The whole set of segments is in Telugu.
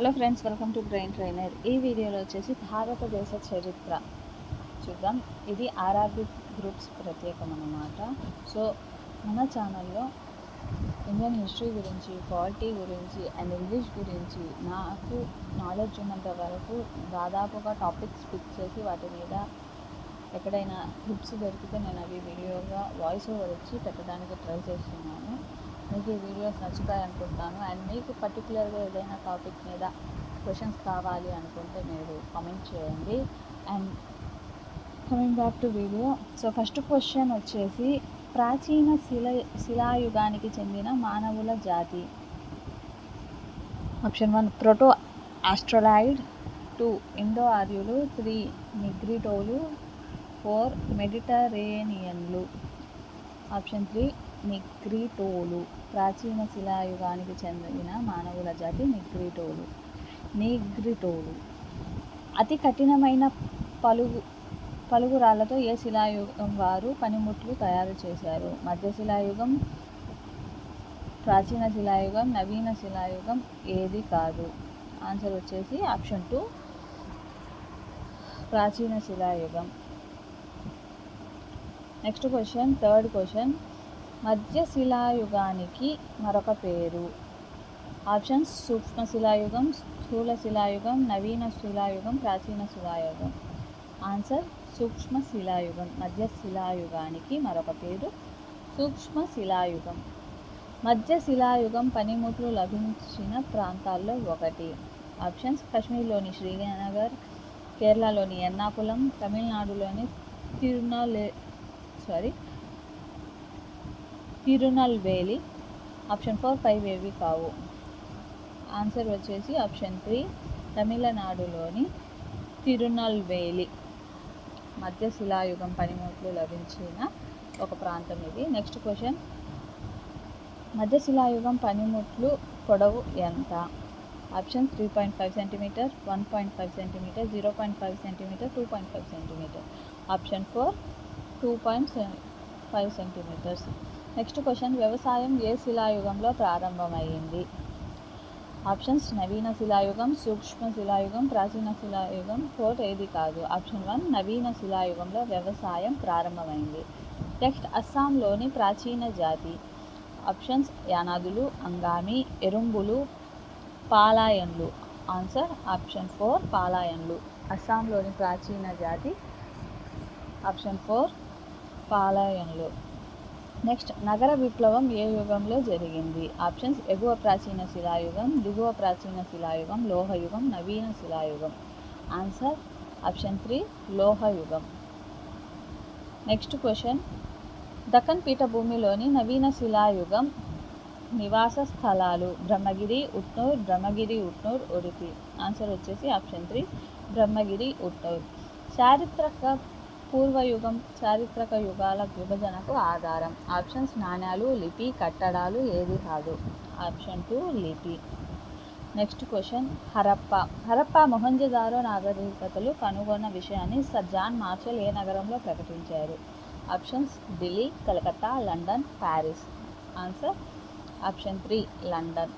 Hello friends welcome to brain trainer ఈ వీడియోలో వచ్చేసి భారతదేశ చరిత్ర. చూద్దాం. ఇది ఆర్ఆర్బి గ్రూప్స్ ప్రత్యేకం అన్నమాట సో మన ఛానల్లో ఇండియన్ హిస్టరీ గురించి పాలిటీ గురించి అండ్ ఇంగ్లీష్ గురించి నాకు నాలెడ్జ్ ఉన్నంత వరకు దాదాపుగా టాపిక్స్ పిక్ చేసి వాటి మీద ఎక్కడైనా టిప్స్ దొరికితే నేను అవి వీడియోగా వాయిస్ ఓవర్ ఇచ్చి పెట్టడానికి ట్రై చేస్తున్నాను. మీకు ఈ వీడియోస్ నచ్చుతాయి అనుకుంటాను అండ్ మీకు పర్టికులర్గా ఏదైనా టాపిక్ మీద క్వశ్చన్స్ కావాలి అనుకుంటే మీరు కామెంట్ చేయండి. And coming back to video so first question వచ్చేసి ప్రాచీన శిల శిలాయుగానికి చెందిన మానవుల జాతి. Option one proto Australoid two Indo ఆర్యులు త్రీ నిగ్రిటోలు ఫోర్ మెడిటరేనియన్లు ఆప్షన్ త్రీ నిగ్రిటోలు ప్రాచీన శిలాయుగానికి చెందిన మానవుల జాతి నిగ్రిటోలు నిగ్రిటోలు అతి కఠినమైన పలుగు పలుగురాళ్ళతో ఏ శిలాయుగం వారు పనిముట్లు తయారు చేశారు? మధ్య శిలాయుగం ప్రాచీన శిలాయుగం నవీన శిలాయుగం ఏది కాదు? ఆన్సర్ వచ్చేసి ఆప్షన్ టూ ప్రాచీన శిలాయుగం. నెక్స్ట్ క్వశ్చన్ థర్డ్ క్వశ్చన్ మధ్య శిలాయుగానికి మరొక పేరు. ఆప్షన్స్ సూక్ష్మ శిలాయుగం స్థూల శిలాయుగం నవీన శిలాయుగం ప్రాచీన శిలాయుగం. ఆన్సర్ సూక్ష్మ శిలాయుగం మధ్య శిలాయుగానికి మరొక పేరు సూక్ష్మ శిలాయుగం. మధ్య శిలాయుగం పనిముట్లు లభించిన ప్రాంతాల్లో ఒకటి. ఆప్షన్స్ కాశ్మీర్లోని శ్రీనగర్ కేరళలోని ఎర్నాకుళం తమిళనాడులోని తిరునలే sorry Tirunelveli option four five ఏవి కావు. ఆన్సర్ వచ్చేసి ఆప్షన్ త్రీ తమిళనాడులోని తిరునల్వేలి మధ్య శిలాయుగం పనిముట్లు లభించిన ఒక ప్రాంతం ఇది. Next question. మధ్య శిలాయుగం పనిముట్లు పొడవు ఎంత? Option three point five centimeter one point five centimeter zero point five centimeter two point five centimeter. Option four two point five centimeters. Next question వ్యవసాయం ఏ శిలాయుగంలో ప్రారంభమైంది? ఆప్షన్స్ నవీన శిలాయుగం సూక్ష్మ శిలాయుగం ప్రాచీన శిలాయుగం ఫోర్త్ ఏది కాదు. ఆప్షన్ వన్ నవీన శిలాయుగంలో వ్యవసాయం ప్రారంభమైంది. నెక్స్ట్ అస్సాంలోని ప్రాచీన జాతి. ఆప్షన్స్ యానాదులు అంగామి ఎరుంబులు పాలాయన్లు. ఆన్సర్ ఆప్షన్ ఫోర్ పాలాయన్లు. అస్సాంలోని ప్రాచీన జాతి. Option four పాలాయన్లు. నెక్స్ట్ నగర విప్లవం ఏ యుగంలో జరిగింది? ఆప్షన్స్ ఎగువ ప్రాచీన శిలాయుగం దిగువ ప్రాచీన శిలాయుగం లోహయుగం నవీన శిలాయుగం. ఆన్సర్ ఆప్షన్ త్రీ లోహయుగం. నెక్స్ట్ క్వశ్చన్ దక్కన్ పీఠభూమిలోని నవీన శిలాయుగం నివాస స్థలాలు బ్రహ్మగిరి ఉట్నూర్ బ్రహ్మగిరి ఉట్నూర్ ఉడిపి. ఆన్సర్ వచ్చేసి ఆప్షన్ త్రీ బ్రహ్మగిరి ఉట్నూర్. చారిత్రక పూర్వయుగం చారిత్రక యుగాల విభజనకు ఆధారం. ఆప్షన్స్ నాణ్యాలు లిపి కట్టడాలు ఏది కాదు. ఆప్షన్ టూ లిపి. Next question Harappa. Harappa Mohenjodaro నాగరికతలు కనుగొన్న విషయాన్ని సర్ జాన్ మార్షల్ ఏ నగరంలో ప్రకటించారు? Options Delhi Calcutta London Paris. Answer option three London.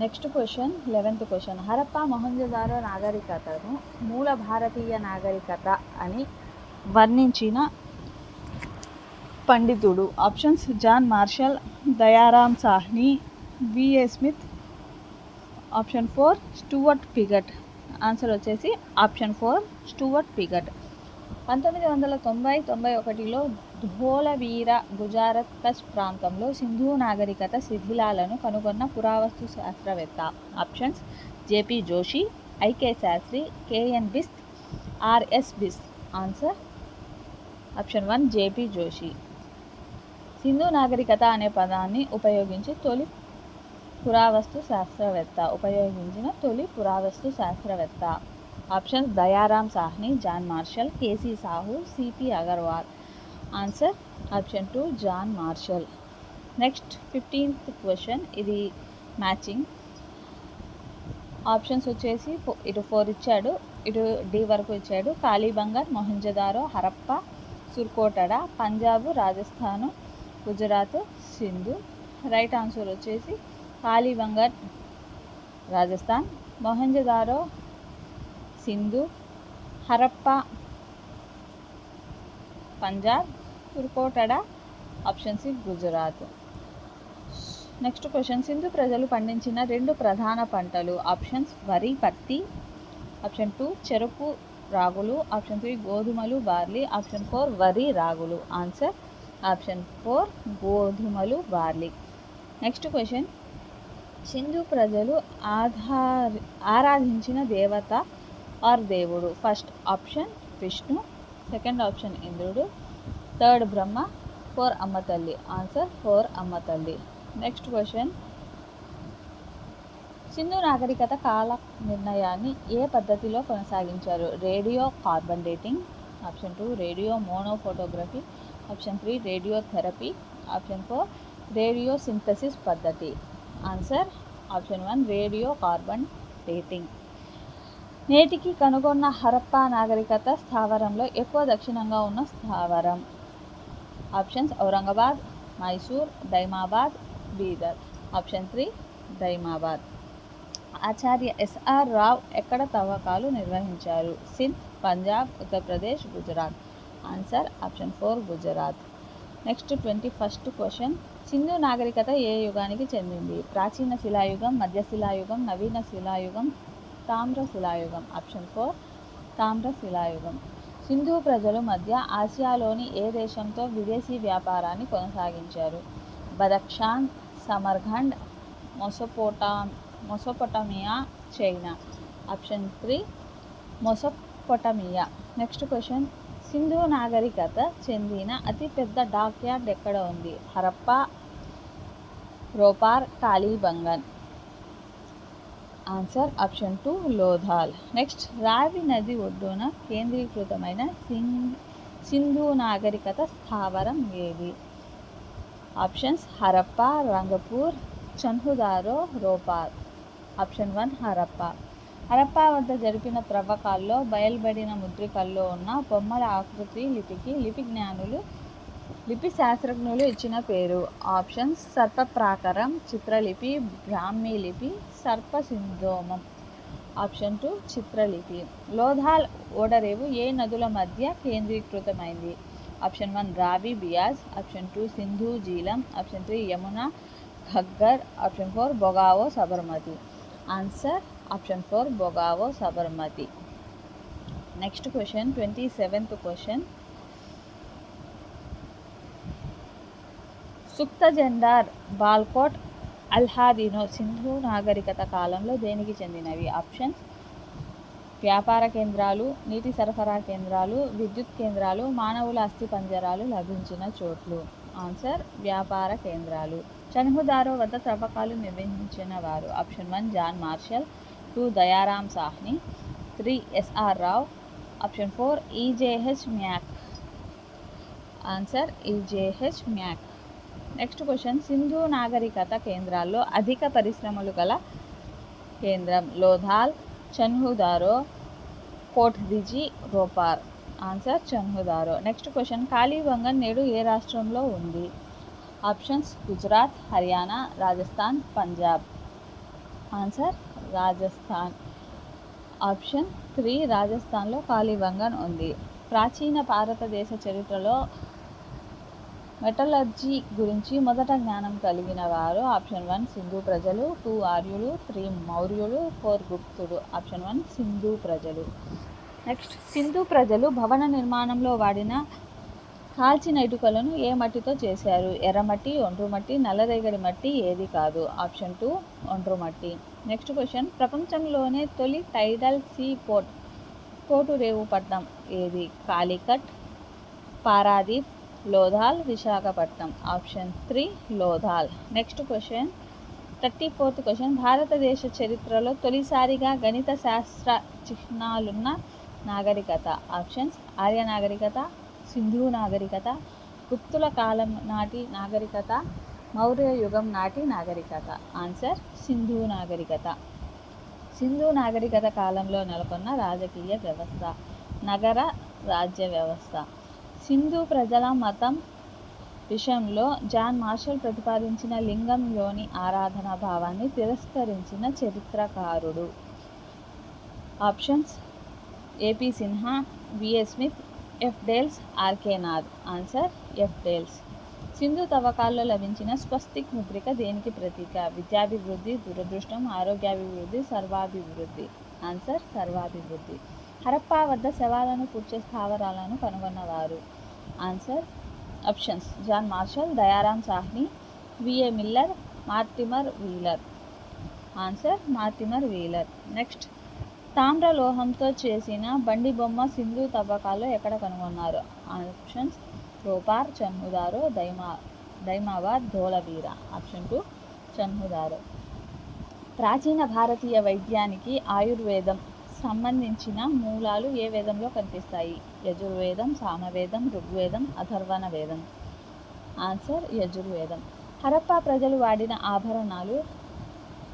Next question eleventh question Harappa Mohenjodaro నాగరికతను మూల భారతీయ నాగరికత అని వర్ణించిన పండితుడు. Options John Marshall Dayaram Sahni V A Smith option four Stuart Piggott answer వచ్చేసి ఆప్షన్ ఫోర్ స్టూవర్ట్ పిగట్ పంతొమ్మిది వందల తొంభై తొంభై ఒకటిలో ధోలవీర గుజరాత్ కచ్ ప్రాంతంలో సింధు నాగరికత శిథిలాలను కనుగొన్న పురావస్తు శాస్త్రవేత్త. Options JP Joshi IK Shastri KN Bisht RS Bisht. Answer option one JP Joshi. Sindhu నాగరికత అనే పదాన్ని ఉపయోగించి తొలి పురావస్తు శాస్త్రవేత్త ఉపయోగించిన తొలి పురావస్తు శాస్త్రవేత్త. Options Dayaram Sahni John Marshall KC Sahu CP Agarwal. Answer option two John Marshall next fifteenth question ఇది మ్యాచింగ్ ఆప్షన్స్ వచ్చేసి ఇటు ఫోర్ ఇచ్చాడు ఇటు డి వరకు ఇచ్చాడు. కాళీబంగర్ మొహంజదారో హరప్ప సుర్కోటడ పంజాబ్ రాజస్థాన్ గుజరాత్ సింధు. రైట్ ఆన్సర్ వచ్చేసి Kalibangan Rajasthan Mohenjodaro Sindhu Harappa Punjab Surkotada option C Gujarat next question Sindhu ప్రజలు పండించిన రెండు ప్రధాన పంటలు. ఆప్షన్స్ వరి పత్తి. ఆప్షన్ టూ చెరుకు రాగులు. ఆప్షన్ త్రీ గోధుమలు బార్లీ. ఆప్షన్ ఫోర్ వరి రాగులు. ఆన్సర్ ఆప్షన్ ఫోర్ గోధుమలు బార్లీ. నెక్స్ట్ క్వశ్చన్ సింధు ప్రజలు ఆధారి ఆరాధించిన దేవత ఆర్ దేవుడు? First option Vishnu second option ఇంద్రుడు. థర్డ్ బ్రహ్మ ఫోర్ అమ్మ తల్లి ఆన్సర్ ఫోర్ అమ్మ తల్లి నెక్స్ట్ క్వశ్చన్ సింధు నాగరికత కాల నిర్ణయాన్ని ఏ పద్ధతిలో కొనసాగించారు? Radio carbon dating option two radio monophotography option three radio therapy option four radio synthesis పద్ధతి. Answer option one radio carbon dating నేటికి కనుగొన్న హరప్పా నాగరికత స్థావరంలో ఎక్కువ దక్షిణంగా ఉన్న స్థావరం. Options Aurangabad Mysore Daimabad Bidar option three Daimabad Acharya S R ఎక్కడ తవ్వకాలు నిర్వహించారు? Sindh Punjab Uttar Pradesh Gujarat answer option four Gujarat next twenty first question Sindhu నాగరికత ఏ యుగానికి చెందింది? ప్రాచీన శిలాయుగం మధ్య శిలాయుగం నవీన శిలాయుగం తామ్ర శిలాయుగం. ఆప్షన్ ఫోర్ తామ్ర శిలాయుగం. సింధు ప్రజలు మధ్య ఆసియాలోని ఏ దేశంతో విదేశీ వ్యాపారాన్ని కొనసాగించారు? Badakhshan Samarkand మొసపోటా Mesopotamia China. Option three Mesopotamia. Next question. Sindhu నాగరికత చెందిన అతిపెద్ద డాక్ యార్డ్ ఎక్కడ ఉంది? Harappa Ropar Kalibangan. Answer option two Lothal. Next Ravi నది ఒడ్డున కేంద్రీకృతమైన సింగ్ సింధు నాగరికత స్థావరం ఏది? Options Harappa Rangpur Chanhudaro Ropar option one Harappa. Harappa వద్ద జరిపిన త్రవ్వకాల్లో బయలుబడిన ముద్రికల్లో ఉన్న బొమ్మల ఆకృతి లిపికి లిపి జ్ఞానులు లిపి శాస్త్రజ్ఞులు ఇచ్చిన పేరు. ఆప్షన్స్ సర్ప ప్రాకారం చిత్రలిపి బ్రాహ్మీ లిపి సర్ప సింధోమం. Option two చిత్రలిపి. లోధాల్ ఓడరేవు ఏ నదుల మధ్య కేంద్రీకృతమైంది? Option one Ravi Beas option two Sindhu Jhelum. Option three Yamuna Ghaggar. Option four Bhogavo Sabarmati. Answer option four Bhogavo Sabarmati. Next question twenty seventh question. Sutkagendor Balakot Allahdino Sindhu నాగరికత కాలంలో దేనికి చెందినవి? ఆప్షన్స్ వ్యాపార కేంద్రాలు నీటి సరఫరా కేంద్రాలు విద్యుత్ కేంద్రాలు మానవుల అస్థి పంజరాలు లభించిన చోట్లు. ఆన్సర్ వ్యాపార కేంద్రాలు. చనుహుదారో వద్ద త్రవ్వకాలు నిర్వహించిన వారు. Option one John Marshall. Two Dayaram Sahni. Three SR Rao. Option four EJH Mack. Answer EJH Mack. Next question Sindhu నాగరికత కేంద్రాల్లో అధిక పరిశ్రమలు గల కేంద్రం Lothal Chanhudaro Kot Diji Ropar. Answer Chanhudaro. Next question Kalibangan నేడు ఏ రాష్ట్రంలో ఉంది? Options Gujarat Haryana Rajasthan Punjab. Answer Rajasthan. Option three రాజస్థాన్లో కాళీబంగన్ ఉంది. ప్రాచీన భారతదేశ చరిత్రలో మెటలర్జీ గురించి మొదట జ్ఞానం కలిగిన వారు ఆప్షన్ వన్ సింధు ప్రజలు టూ ఆర్యులు త్రీ మౌర్యులు ఫోర్ గుప్తుడు. ఆప్షన్ వన్ సింధు ప్రజలు. నెక్స్ట్ సింధు ప్రజలు భవన నిర్మాణంలో వాడిన కాల్చిన ఇటుకలను ఏ మట్టితో చేశారు? ఎర్రమట్టి ఒండ్రు మట్టి నల్లరేగడి మట్టి ఏది కాదు? ఆప్షన్ టూ ఒండ్రు మట్టి నెక్స్ట్ క్వశ్చన్ ప్రపంచంలోనే తొలి టైడల్ సీ పోర్ట్ కోర్టు రేవు పట్నం ఏది? Calicut Paradip Lothal Visakhapatnam. Option three Lothal. Next question. Thirty fourth question. భారతదేశ చరిత్రలో తొలిసారిగా గణిత శాస్త్ర చిహ్నాలున్న నాగరికత. ఆప్షన్స్. ఆర్య నాగరికత సింధు నాగరికత గుప్తుల కాలం నాటి నాగరికత మౌర్య యుగం నాటి నాగరికత. ఆన్సర్ సింధు నాగరికత. సింధు నాగరికత కాలంలో నెలకొన్న రాజకీయ వ్యవస్థ నగర రాజ్య వ్యవస్థ. సింధు ప్రజల మతం విషయంలో జాన్ మార్షల్ ప్రతిపాదించిన లింగంలోని ఆరాధనా భావాన్ని తిరస్కరించిన చరిత్రకారుడు. Options AP Sinha VS Smith F Dales RK Nath. Answer F Dales. Sindhu తవ్వకాల్లో లభించిన స్వస్తిక్ ముద్రిక దేనికి ప్రతీక? విద్యాభివృద్ధి దురదృష్టం ఆరోగ్యాభివృద్ధి సర్వాభివృద్ధి. ఆన్సర్ సర్వాభివృద్ధి. హరప్పా వద్ద శవాలను పూడ్చే స్థావరాలను కనుగొన్నవారు. Answer options John Marshall Dayaram Sahni V A Miller Mortimer Wheeler answer Mortimer Wheeler next తామ్ర లోహంతో చేసిన బండి బొమ్మ సింధు తవ్వకాల్లో ఎక్కడ కనుగొన్నారు? ఆప్షన్స్ రోపార్ చన్హుదారు దైమా దైమాబాద్ ధోలవీర ఆప్షన్ టూ చన్హుదారు ప్రాచీన భారతీయ వైద్యానికి ఆయుర్వేదం సంబంధించిన మూలాలు ఏ వేదంలో కనిపిస్తాయి? యజుర్వేదం సామవేదం ఋగ్వేదం అథర్వణ వేదం. ఆన్సర్ యజుర్వేదం. హరప్పా ప్రజలు వాడిన ఆభరణాలు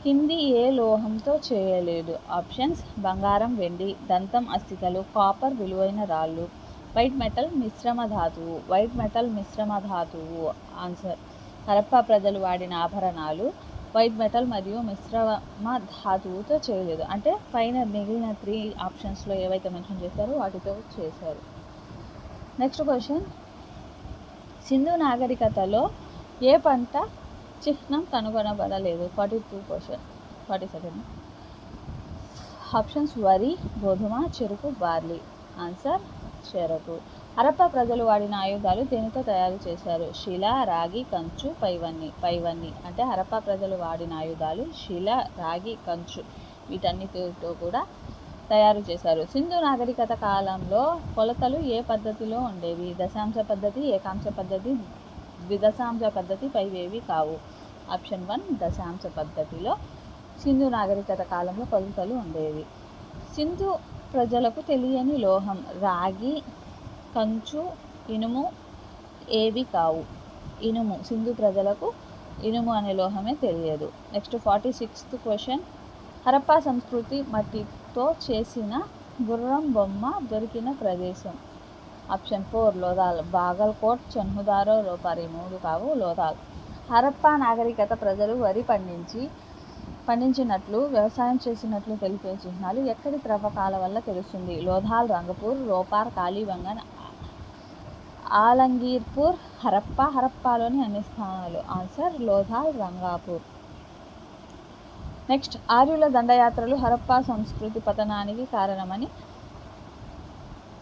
కింది ఏ లోహంతో చేయలేదు. ఆప్షన్స్ బంగారం వెండి దంతం అస్థికలు కాపర్ విలువైన రాళ్ళు. వైట్ మెటల్ మిశ్రమ ధాతువు. వైట్ మెటల్ మిశ్రమ ధాతువు. ఆన్సర్. హరప్పా ప్రజలు వాడిన ఆభరణాలు వైట్ మెటల్ మరియు మిశ్రమ ధాతువుతో చేయలేదు. అంటే పైన మిగిలిన త్రీ ఆప్షన్స్లో ఏవైతే మెన్షన్ చేశారో వాటితో చేశారు. నెక్స్ట్ క్వశ్చన్ సింధు నాగరికతలో ఏ పంట చిహ్నం కనుగొనబడలేదు? Forty two question forty second options వరి గోధుమ చెరుకు బార్లీ. ఆన్సర్ చెరకు. హరప్ప ప్రజలు వాడిన ఆయుధాలు దేనితో తయారు చేశారు. శిల రాగి కంచు పైవన్ని పైవన్ని అంటే హరప్ప ప్రజలు వాడిన ఆయుధాలు శిల రాగి కంచు వీటన్నిటితో కూడా తయారు చేశారు. సింధు నాగరికత కాలంలో కొలతలు ఏ పద్ధతిలో ఉండేవి? దశాంశ పద్ధతి ఏకాంశ పద్ధతి ద్విదశాంశ పద్ధతి పైవేవి కావు. ఆప్షన్ వన్ దశాంశ పద్ధతిలో సింధు నాగరికత కాలంలో కొలతలు ఉండేవి. సింధు ప్రజలకు తెలియని లోహం రాగి కంచు ఇనుము ఏవి కావు. ఇనుము సింధు ప్రజలకు ఇనుము అనే లోహమే తెలియదు. Next forty sixth question Harappa సంస్కృతి మట్టితో చేసిన గుర్రం బొమ్మ దొరికిన ప్రదేశం. Option four Lothal. Bagalkot Chanhudaro లోపారి మూడు కావు లోదాల్. హరప్పా నాగరికత ప్రజలు వరి పండించి పండించినట్లు వ్యవసాయం చేసినట్లు తెలిపే చిహ్నాలు ఎక్కడి త్రవ్వకాల వల్ల తెలుస్తుంది? లోధాల్ రంగపూర్ రోపార్ కాళీవంగన్ ఆలంగీర్పూర్ హరప్ప హరప్పాలోని అన్ని స్థానాలు. ఆన్సర్ లోధాల్ రంగాపూర్. నెక్స్ట్ ఆర్యుల దండయాత్రలు హరప్పా సంస్కృతి పతనానికి కారణమని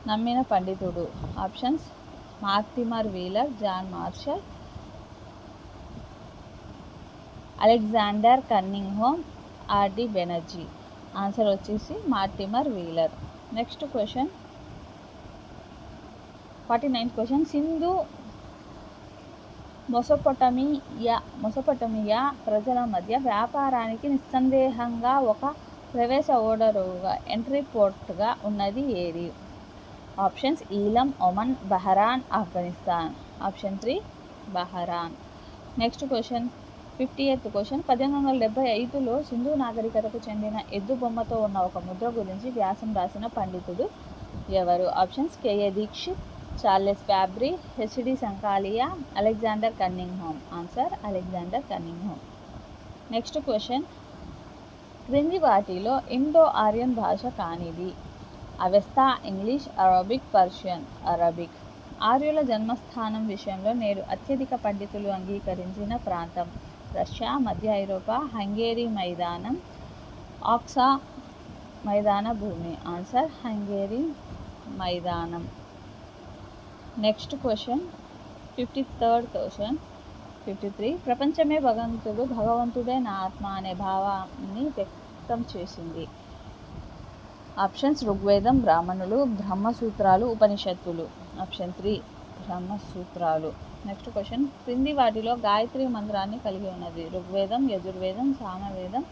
నమ్మిన పండితుడు. Options Mortimer Wheeler John Marshall Alexander Cunningham RD Banerjee. Answer వచ్చేసి Mortimer Wheeler. Next question forty ninth question Sindhu Mesopotamia Mesopotamia ప్రజల మధ్య వ్యాపారానికి నిస్సందేహంగా ఒక ప్రవేశ ఓడరుగా ఎంట్రీ పోర్ట్గా ఉన్నది ఏది? Options Elam Oman Bahrain Afghanistan option three Bahrain next question fifty eighth question పద్దెనిమిది వందల డెబ్బై ఐదులో సింధు నాగరికతకు చెందిన ఎద్దు బొమ్మతో ఉన్న ఒక ముద్ర గురించి వ్యాసం రాసిన పండితుడు ఎవరు? Options K A Dikshit Charles Fabri H D Sankalia Alexander Cunningham answer Alexander Cunningham next question క్రింది వాటిలో ఇండో ఆర్యన్ భాష కానిది. Avesta English Arabic Persian. Arabic. ఆర్యుల జన్మస్థానం విషయంలో నేడు అత్యధిక పండితులు అంగీకరించిన ప్రాంతం. రష్యా మధ్య ఐరోపా హంగేరీ మైదానం ఆక్సా మైదాన భూమి. ఆన్సర్ హంగేరీ మైదానం. Next question fifty third question fifty three. ప్రపంచమే భగవంతుడు భగవంతుడే నా ఆత్మ అనే భావాన్ని వ్యక్తం చేసింది. ఆప్షన్స్ ఋగ్వేదం బ్రాహ్మణులు బ్రహ్మసూత్రాలు ఉపనిషత్తులు. ఆప్షన్ త్రీ బ్రహ్మసూత్రాలు. నెక్స్ట్ క్వశ్చన్ క్రింది వాటిలో గాయత్రి మంత్రాన్ని కలిగి ఉన్నది. ఋగ్వేదం యజుర్వేదం సామవేదం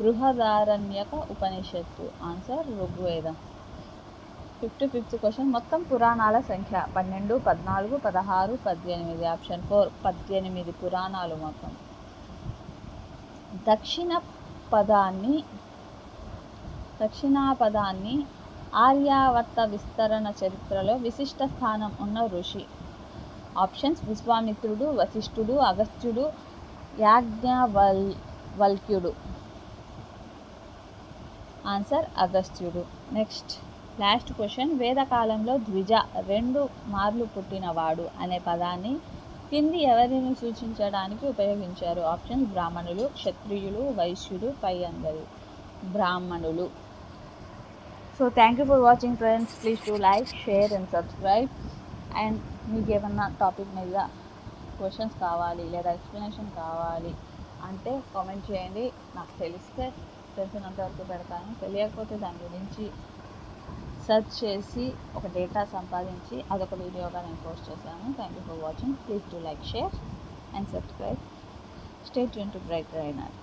బృహదారణ్యక ఉపనిషత్తు. ఆన్సర్ ఋగ్వేదం. Fifty fifth question. మొత్తం పురాణాల సంఖ్య పన్నెండు పద్నాలుగు పదహారు పద్దెనిమిది. ఆప్షన్ ఫోర్ పద్దెనిమిది పురాణాలు మొత్తం. దక్షిణ పదాన్ని దక్షిణాపదాన్ని ఆర్యావర్త విస్తరణ చరిత్రలో విశిష్ట స్థానం ఉన్న ఋషి. ఆప్షన్స్ విశ్వామిత్రుడు వశిష్ఠుడు అగస్త్యుడు యాజ్ఞవల్ వల్క్యుడు ఆన్సర్ అగస్త్యుడు. నెక్స్ట్. లాస్ట్ క్వశ్చన్ వేదకాలంలో ద్విజ రెండు మార్లు పుట్టినవాడు అనే పదాన్ని కింది ఎవరిని సూచించడానికి ఉపయోగించారు? ఆప్షన్స్ బ్రాహ్మణులు క్షత్రియులు వైశ్యులు పై అందరు. బ్రాహ్మణులు. So thank you for watching friends please to like share and subscribe and మీకు ఏమన్నా టాపిక్ మీద క్వశ్చన్స్ కావాలి లేదా ఎక్స్ప్లెనేషన్ కావాలి అంటే కామెంట్ చేయండి. నాకు తెలిస్తే తెలిసినంత వరకు పెడతాను. తెలియకపోతే దాని గురించి సెర్చ్ చేసి ఒక డేటా సంపాదించి అదొక వీడియోగా నేను పోస్ట్ చేశాను. Thank you for watching please to like share and subscribe stay tune to Bright Rainer